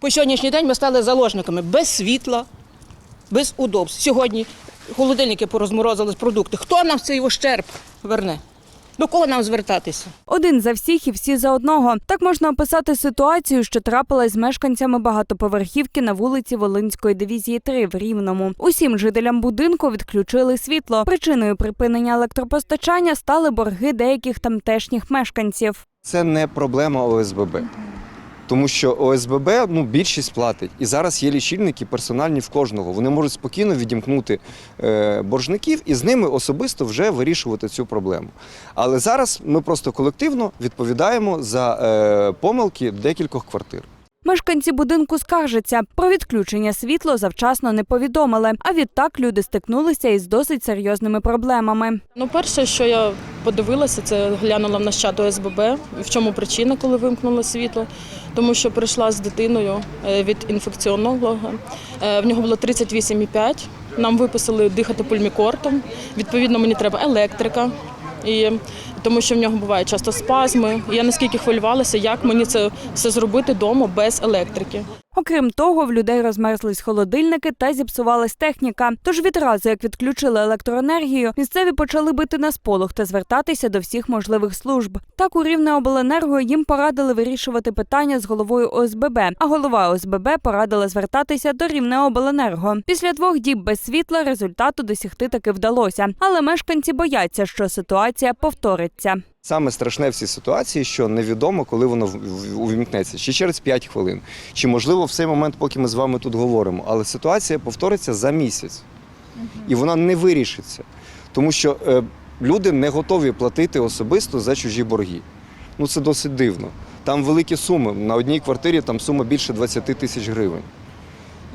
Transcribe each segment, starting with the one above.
По сьогоднішній день ми стали заложниками без світла, без удобств. Сьогодні холодильники порозморозили з продукти. Хто нам цей ощерб верне? До кого нам звертатися? Один за всіх і всі за одного. Так можна описати ситуацію, що трапилась з мешканцями багатоповерхівки на вулиці Волинської дивізії 3 в Рівному. Усім жителям будинку відключили світло. Причиною припинення електропостачання стали борги деяких тамтешніх мешканців. Це не проблема ОСББ. Тому що ОСББ ну, більшість платить. І зараз є лічильники персональні в кожного. Вони можуть спокійно відімкнути е, боржників і з ними особисто вже вирішувати цю проблему. Але зараз ми просто колективно відповідаємо за е, помилки декількох квартир. Мешканці будинку скаржаться про відключення світла завчасно не повідомили. А відтак люди стикнулися із досить серйозними проблемами. Ну, перше, що я подивилася, це глянула в наш чат ОСББ, в чому причина, коли вимкнуло світло. Тому що прийшла з дитиною е, від інфекціонолога. Е, В нього було 38,5. Нам виписали дихати пульмікортом. Відповідно, мені треба електрика. І тому що в нього бувають часто спазми. Я наскільки хвилювалася, як мені це все зробити вдома без електрики. Окрім того, в людей розмерзлись холодильники та зіпсувалась техніка. Тож відразу, як відключили електроенергію, місцеві почали бити на сполох та звертатися до всіх можливих служб. Так у Рівне обленерго їм порадили вирішувати питання з головою ОСББ, а голова ОСББ порадила звертатися до Рівне обленерго. Після двох діб без світла результату досягти таки вдалося, але мешканці бояться, що ситуація повториться. Саме страшне в цій ситуації, що невідомо, коли воно увімкнеться, чи через 5 хвилин, чи можливо в цей момент, поки ми з вами тут говоримо. Але ситуація повториться за місяць, і вона не вирішиться, тому що е, люди не готові платити особисто за чужі борги. Ну це досить дивно. Там великі суми. На одній квартирі там сума більше 20 тисяч гривень.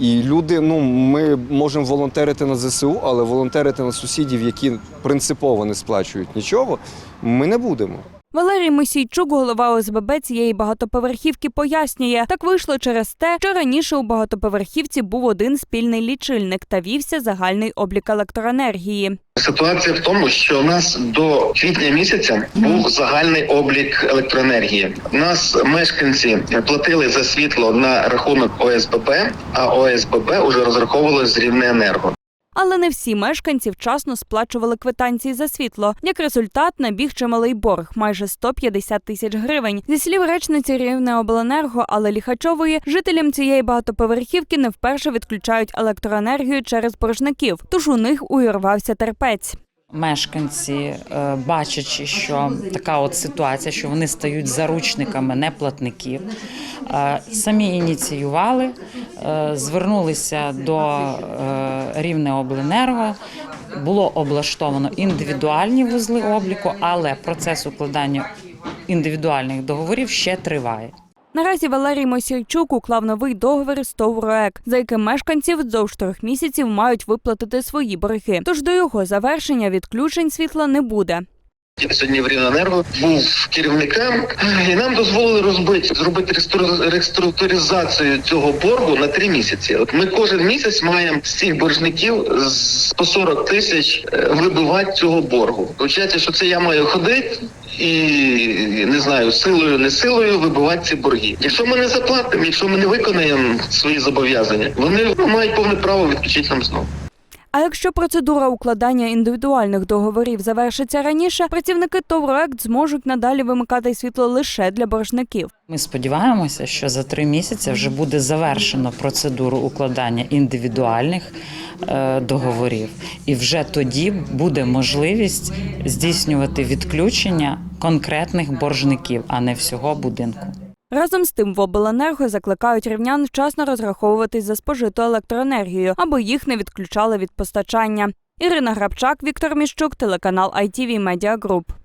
І люди, ну ми можемо волонтерити на ЗСУ, але волонтерити на сусідів, які принципово не сплачують нічого, ми не будемо. Валерій Мосійчук, голова ОСББ цієї багатоповерхівки, пояснює, так вийшло через те, що раніше у багатоповерхівці був один спільний лічильник та вівся загальний облік електроенергії. Ситуація в тому, що у нас до квітня місяця був загальний облік електроенергії. У нас мешканці платили за світло на рахунок ОСББ, а ОСББ уже розраховували з Рівнеенерго. Але не всі мешканці вчасно сплачували квитанції за світло. Як результат, набіг чималий борг майже 150 тисяч гривень. Зі слів речниці Рівнеобленерго Алли Ліхачової, жителям цієї багатоповерхівки не вперше відключають електроенергію через боржників, тож у них увірвався терпець. Мешканці, е, бачачи, що така от ситуація, що вони стають заручниками неплатників, самі ініціювали, е, звернулися до е, Рівнеобленерго. Було облаштовано індивідуальні вузли обліку, але процес укладання індивідуальних договорів ще триває. Наразі Валерій Мосійчук уклав новий договір з ТОВ за яким мешканці вздовж трьох місяців мають виплатити свої борги. Тож до його завершення відключень світла не буде. Я сьогодні в Рівнеенерго був керівником, і нам дозволили розбити зробити реструк- реструктуризацію цього боргу на три місяці. От ми кожен місяць маємо з цих боржників по 40 тисяч е, вибивати цього боргу. Виходить, що це я маю ходити і не знаю, силою, не силою вибивати ці борги. Якщо ми не заплатимо, якщо ми не виконаємо свої зобов'язання, вони мають повне право відключити нам знову. А якщо процедура укладання індивідуальних договорів завершиться раніше, працівники ТОВ «РОЕК» зможуть надалі вимикати світло лише для боржників. Ми сподіваємося, що за три місяці вже буде завершено процедуру укладання індивідуальних е, договорів, і вже тоді буде можливість здійснювати відключення конкретних боржників, а не всього будинку. Разом з тим в обленерго закликають рівнян вчасно розраховуватись за спожиту електроенергію, аби їх не відключали від постачання. Ірина Грабчак, Віктор Міщук, телеканал ITV Media Group.